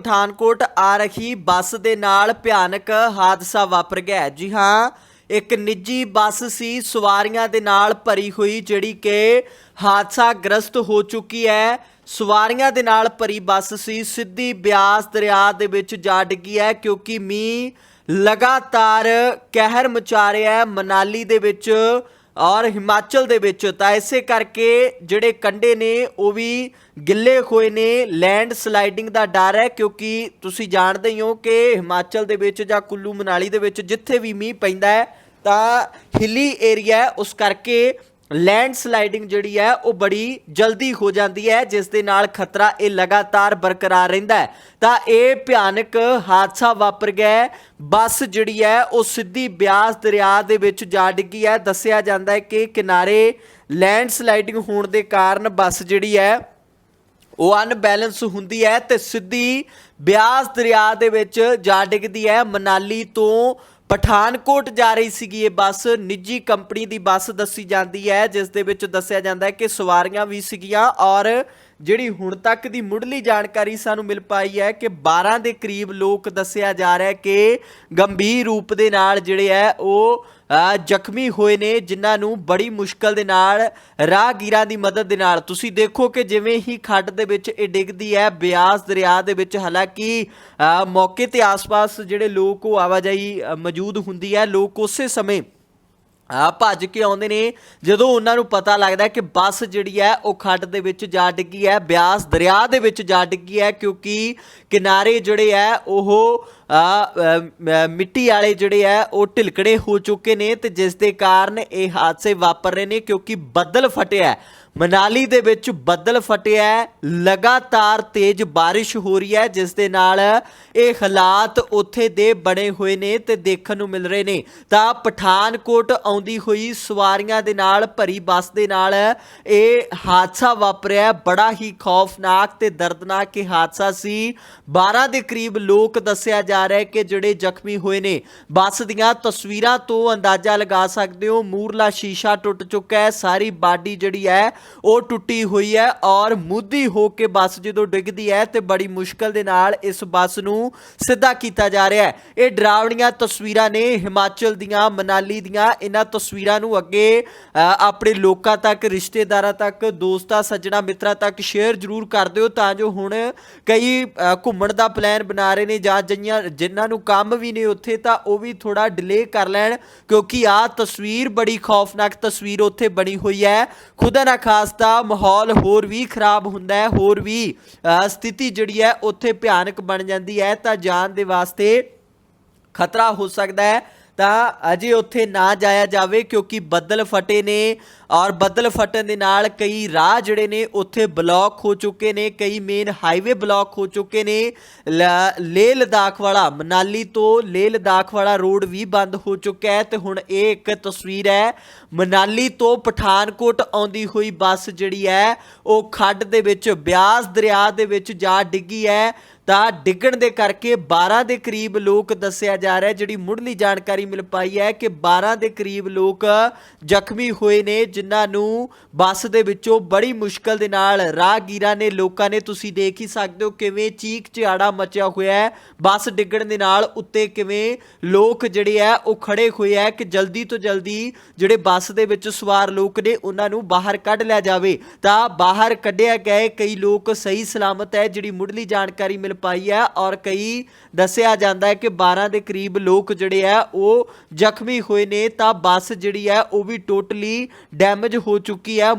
ਪਠਾਨਕੋਟ ਆ ਰਹੀ ਬੱਸ ਦੇ ਨਾਲ ਭਿਆਨਕ ਹਾਦਸਾ ਵਾਪਰ ਗਿਆ ਜੀ ਹਾਂ, ਇੱਕ ਨਿੱਜੀ ਬੱਸ ਸੀ, ਸਵਾਰੀਆਂ ਦੇ ਨਾਲ ਭਰੀ ਹੋਈ, ਜਿਹੜੀ ਕਿ ਹਾਦਸਾ ਗ੍ਰਸਤ ਹੋ ਚੁੱਕੀ ਹੈ। ਸਵਾਰੀਆਂ ਦੇ ਨਾਲ ਭਰੀ ਬੱਸ ਸੀ, ਸਿੱਧੀ ਬਿਆਸ ਦਰਿਆ ਦੇ ਵਿੱਚ ਜਾ ਡਿੱਗੀ ਹੈ, ਕਿਉਂਕਿ ਮੀਂਹ ਲਗਾਤਾਰ ਕਹਿਰ ਮਚਾ ਰਿਹਾ ਹੈ। ਮਨਾਲੀ ਦੇ ਵਿੱਚ ਔਰ ਹਿਮਾਚਲ ਦੇ ਵਿੱਚ ਤਾਂ ਇਸੇ ਕਰਕੇ ਜਿਹੜੇ ਕੰਡੇ ਨੇ, ਉਹ ਵੀ ਗਿੱਲੇ ਹੋਏ ਨੇ। ਲੈਂਡ ਸਲਾਈਡਿੰਗ ਦਾ ਡਰ ਹੈ ਕਿਉਂਕਿ ਤੁਸੀਂ ਜਾਣਦੇ ਹੀ ਹੋ ਕਿ ਹਿਮਾਚਲ ਦੇ ਵਿੱਚ ਜਾਂ ਕੁੱਲੂ ਮਨਾਲੀ ਦੇ ਵਿੱਚ ਜਿੱਥੇ ਵੀ ਮੀਂਹ ਪੈਂਦਾ ਹੈ, ਤਾਂ ਹਿੱਲੀ ਏਰੀਆ ਉਸ ਕਰਕੇ ਲੈਂਡ ਸਲਾਈਡਿੰਗ ਜਿਹੜੀ ਹੈ, ਉਹ ਬੜੀ ਜਲਦੀ ਹੋ ਜਾਂਦੀ ਹੈ, ਜਿਸ ਦੇ ਨਾਲ ਖਤਰਾ ਇਹ ਲਗਾਤਾਰ ਬਰਕਰਾਰ ਰਹਿੰਦਾ ਹੈ। ਤਾਂ ਇਹ ਭਿਆਨਕ ਹਾਦਸਾ ਵਾਪਰ ਗਿਆ ਬੱਸ ਜਿਹੜੀ ਹੈ, ਉਹ ਸਿੱਧੀ ਬਿਆਸ ਦਰਿਆ ਦੇ ਵਿੱਚ ਜਾ ਡਿੱਗੀ ਹੈ। ਦੱਸਿਆ ਜਾਂਦਾ ਹੈ ਕਿ ਕਿਨਾਰੇ ਲੈਂਡ ਸਲਾਈਡਿੰਗ ਹੋਣ ਦੇ ਕਾਰਨ ਬੱਸ ਜਿਹੜੀ ਹੈ, ਉਹ ਅਨਬੈਲੈਂਸ ਹੁੰਦੀ ਹੈ ਤੇ ਸਿੱਧੀ ਬਿਆਸ ਦਰਿਆ ਦੇ ਵਿੱਚ ਜਾ ਡਿੱਗਦੀ ਹੈ। ਮਨਾਲੀ ਤੋਂ ਪਠਾਨਕੋਟ ਜਾ ਰਹੀ ਸੀਗੀ ਇਹ ਬੱਸ। ਨਿੱਜੀ ਕੰਪਨੀ ਦੀ ਬੱਸ ਦੱਸੀ ਜਾਂਦੀ ਹੈ, ਜਿਸ ਦੇ ਵਿੱਚ ਦੱਸਿਆ ਜਾਂਦਾ ਹੈ ਕਿ ਸਵਾਰੀਆਂ ਵੀ ਸੀਗੀਆਂ ਔਰ ਜਿਹੜੀ ਹੁਣ ਤੱਕ ਦੀ ਮੁੱਢਲੀ ਜਾਣਕਾਰੀ ਸਾਨੂੰ ਮਿਲ ਪਾਈ ਹੈ ਕਿ 12 ਦੇ ਕਰੀਬ ਲੋਕ ਦੱਸਿਆ ਜਾ ਰਿਹਾ ਹੈ ਕਿ ਗੰਭੀਰ ਰੂਪ ਦੇ ਨਾਲ ਜਿਹੜੇ ਹੈ ਉਹ ਜ਼ਖਮੀ ਹੋਏ ਨੇ, ਜਿਨ੍ਹਾਂ ਨੂੰ ਬੜੀ ਮੁਸ਼ਕਲ ਦੇ ਨਾਲ, ਰਾਹਗੀਰਾਂ ਦੀ ਮਦਦ ਦੇ ਨਾਲ। ਤੁਸੀਂ ਦੇਖੋ ਕਿ ਜਿਵੇਂ ਹੀ ਖੱਡ ਦੇ ਵਿੱਚ ਇਹ ਡਿੱਗਦੀ ਹੈ, ਬਿਆਸ ਦਰਿਆ ਦੇ ਵਿੱਚ ਹਾਲਾਂਕਿ ਮੌਕੇ ਤੇ ਆਸ-ਪਾਸ ਜਿਹੜੇ ਲੋਕ ਉਹ ਆਵਾਜਾਈ ਮੌਜੂਦ ਹੁੰਦੀ ਹੈ, ਲੋਕ ਉਸੇ ਸਮੇਂ ਆ ਭੱਜ ਕੇ ਆਉਂਦੇ ਨੇ, ਜਦੋਂ ਉਹਨਾਂ ਨੂੰ ਪਤਾ ਲੱਗਦਾ ਕਿ ਬੱਸ ਜਿਹੜੀ ਹੈ ਉਹ ਖੱਡ ਦੇ ਵਿੱਚ ਜਾ ਡਿੱਗੀ ਹੈ, ਬਿਆਸ ਦਰਿਆ ਦੇ ਵਿੱਚ ਜਾ ਡਿੱਗੀ ਹੈ, ਕਿਉਂਕਿ ਕਿਨਾਰੇ ਜਿਹੜੇ ਹੈ ਉਹ ਮਿੱਟੀ ਵਾਲੇ ਜਿਹੜੇ ਹੈ ਉਹ ਢਿਲਕੜੇ ਹੋ ਚੁੱਕੇ ਨੇ ਤੇ ਜਿਸ ਦੇ ਕਾਰਨ ਇਹ ਹਾਦਸੇ ਵਾਪਰ ਰਹੇ ਨੇ ਕਿਉਂਕਿ ਬੱਦਲ ਫਟਿਆ ਮਨਾਲੀ ਦੇ ਵਿੱਚ ਬੱਦਲ ਫਟਿਆ ਲਗਾਤਾਰ ਤੇਜ਼ ਬਾਰਿਸ਼ ਹੋ ਰਹੀ ਹੈ ਜਿਸ ਦੇ ਨਾਲ ਇਹ ਹਾਲਾਤ ਉੱਥੇ ਦੇ ਬਣੇ ਹੋਏ ਨੇ ਤੇ ਦੇਖਣ ਨੂੰ ਮਿਲ ਰਹੇ ਨੇ। ਤਾਂ ਪਠਾਨਕੋਟ ਆਉਂਦੀ ਹੋਈ ਸਵਾਰੀਆਂ ਦੇ ਨਾਲ, ਭਰੀ ਬੱਸ ਦੇ ਨਾਲ ਇਹ ਹਾਦਸਾ ਵਾਪਰਿਆ ਬੜਾ ਹੀ ਖੌਫਨਾਕ ਤੇ ਦਰਦਨਾਕ ਇਹ ਹਾਦਸਾ ਸੀ। 12 ਦੇ ਕਰੀਬ ਲੋਕ ਦੱਸਿਆ ਜਾ ਰਿਹਾ ਹੈ ਕਿ ਜਿਹੜੇ ਜ਼ਖਮੀ ਹੋਏ ਨੇ। ਬੱਸ ਦੀਆਂ ਤਸਵੀਰਾਂ ਤੋਂ ਅੰਦਾਜ਼ਾ ਲਗਾ ਸਕਦੇ ਹੋ ਮੂਰਲਾ ਸ਼ੀਸ਼ਾ ਟੁੱਟ ਚੁੱਕਾ ਹੈ, ਸਾਰੀ ਬਾਡੀ ਜਿਹੜੀ ਹੈ ਉਹ ਟੁੱਟੀ ਹੋਈ ਹੈ ਔਰ ਮੁੱਦੀ ਹੋ ਕੇ ਬੱਸ ਜਦੋਂ ਡਿੱਗਦੀ ਹੈ ਤੇ ਬੜੀ ਮੁਸ਼ਕਲ ਦੇ ਨਾਲ ਇਸ ਬੱਸ ਨੂੰ ਸਿੱਧਾ ਕੀਤਾ ਜਾ ਰਿਹਾ ਹੈ। ਇਹ ਡਰਾਵਣੀਆਂ ਤਸਵੀਰਾਂ ਨੇ ਹਿਮਾਚਲ ਦੀਆਂ, ਮਨਾਲੀ ਦੀਆਂ, ਇਹਨਾਂ ਤਸਵੀਰਾਂ ਨੂੰ ਅੱਗੇ ਆਪਣੇ ਲੋਕਾਂ ਤੱਕ, ਰਿਸ਼ਤੇਦਾਰਾਂ ਤੱਕ, ਦੋਸਤਾਂ, ਸੱਜਣਾ ਮਿੱਤਰਾਂ ਤੱਕ ਸ਼ੇਅਰ ਜ਼ਰੂਰ ਕਰ ਦਿਓ ਤਾਂ ਜੋ ਹੁਣ ਕਈ ਘੁੰਮਣ ਦਾ ਪਲਾਨ ਬਣਾ ਰਹੇ ਨੇ ਜਾਂ ਜਈਆਂ ਜਿਨ੍ਹਾਂ ਨੂੰ ਕੰਮ ਵੀ ਨੇ ਉੱਥੇ, ਤਾਂ ਉਹ ਵੀ ਥੋੜਾ ਡਿਲੇ ਕਰ ਲੈਣ, ਕਿਉਂਕਿ ਆ ਤਸਵੀਰ ਬੜੀ ਖੌਫਨਾਕ ਤਸਵੀਰ ਉੱਥੇ ਬਣੀ ਹੋਈ ਹੈ। ਖੁਦਾ ਨਾ ਖਾਸਤਾ ਮਾਹੌਲ ਹੋਰ ਵੀ ਖਰਾਬ ਹੁੰਦਾ ਹੈ, ਹੋਰ ਵੀ ਸਥਿਤੀ ਜਿਹੜੀ ਹੈ, ਉੱਥੇ ਭਿਆਨਕ ਬਣ ਜਾਂਦੀ ਹੈ। ਤਾਂ ਜਾਨ ਦੇ ਵਾਸਤੇ ਖਤਰਾ ਹੋ ਸਕਦਾ ਹੈ ਤਾਂ ਅਜੇ ਉੱਥੇ ਨਾ ਜਾਇਆ ਜਾਵੇ ਕਿਉਂਕਿ ਬੱਦਲ ਫਟੇ ਨੇ ਔਰ ਬੱਦਲ ਫਟਣ ਦੇ ਨਾਲ ਕਈ ਰਾਹ ਜਿਹੜੇ ਨੇ ਉੱਥੇ ਬਲੌਕ ਹੋ ਚੁੱਕੇ ਨੇ, ਕਈ ਮੇਨ ਹਾਈਵੇ ਬਲੌਕ ਹੋ ਚੁੱਕੇ ਨੇ। ਲ- ਲੇਹ ਲਦਾਖ ਵਾਲਾ, ਮਨਾਲੀ ਤੋਂ ਲੇਹ ਲਦਾਖ ਵਾਲਾ ਰੋਡ ਵੀ ਬੰਦ ਹੋ ਚੁੱਕਾ ਹੈ ਤੇ ਹੁਣ ਇਹ ਇੱਕ ਤਸਵੀਰ ਹੈ। ਮਨਾਲੀ ਤੋਂ ਪਠਾਨਕੋਟ ਆਉਂਦੀ ਹੋਈ ਬੱਸ ਜਿਹੜੀ ਹੈ, ਉਹ ਖੱਡ ਦੇ ਵਿੱਚ, ਬਿਆਸ ਦਰਿਆ ਦੇ ਵਿੱਚ ਜਾ ਡਿੱਗੀ ਹੈ। ਤਾਂ ਡਿੱਗਣ ਦੇ ਕਰਕੇ 12 ਦੇ ਕਰੀਬ ਲੋਕ ਦੱਸਿਆ ਜਾ ਰਿਹਾ ਜਿਹੜੀ ਮੁੱਢਲੀ ਜਾਣਕਾਰੀ ਮਿਲ ਪਾਈ ਹੈ ਕਿ 12 ਦੇ ਕਰੀਬ ਲੋਕ ਜ਼ਖਮੀ ਹੋਏ ਨੇ, ਜਿਨ੍ਹਾਂ ਨੂੰ ਬੱਸ ਦੇ ਵਿੱਚੋਂ ਬੜੀ ਮੁਸ਼ਕਲ ਦੇ ਨਾਲ ਰਾਹਗੀਰਾਂ ਨੇ ਲੋਕਾਂ ਨੇ, ਤੁਸੀਂ ਦੇਖ ਹੀ ਸਕਦੇ ਹੋ ਕਿਵੇਂ ਚੀਕ ਚਿਹਾੜਾ ਮਚਿਆ ਹੋਇਆ ਹੈ, ਬੱਸ ਡਿੱਗਣ ਦੇ ਨਾਲ ਉੱਤੇ ਕਿਵੇਂ ਲੋਕ ਜਿਹੜੇ ਆ ਉਹ ਖੜੇ ਹੋਏ ਆ ਕਿ ਜਲਦੀ ਤੋਂ ਜਲਦੀ ਜਿਹੜੇ ਬੱਸ ਦੇ ਵਿੱਚ ਸਵਾਰ ਲੋਕ ਨੇ, ਉਹਨਾਂ ਨੂੰ ਬਾਹਰ ਕੱਢ ਲਿਆ ਜਾਵੇ। ਤਾਂ ਬਾਹਰ ਕੱਢਿਆ ਗਏ ਕਈ ਲੋਕ ਸਹੀ ਸਲਾਮਤ ਹੈ, ਜਿਹੜੀ ਮੁੱਢਲੀ ਜਾਣਕਾਰੀ ਮਿਲ ਮਿਲ ਪਾਈ ਹੈ ਔਰ ਕਈ ਦੱਸਿਆ ਜਾਂਦਾ ਹੈ ਕਿ 12 ਦੇ ਕਰੀਬ ਲੋਕ ਜਿਹੜੇ ਆ ਉਹ ਜ਼ਖਮੀ ਹੋਏ ਨੇ ਤਾਂ ਬੱਸ ਜਿਹੜੀ ਹੈ, ਉਹ ਵੀ ਟੋਟਲੀ ਡੈਮੇਜ ਹੋ ਚੁੱਕੀ ਹੈ।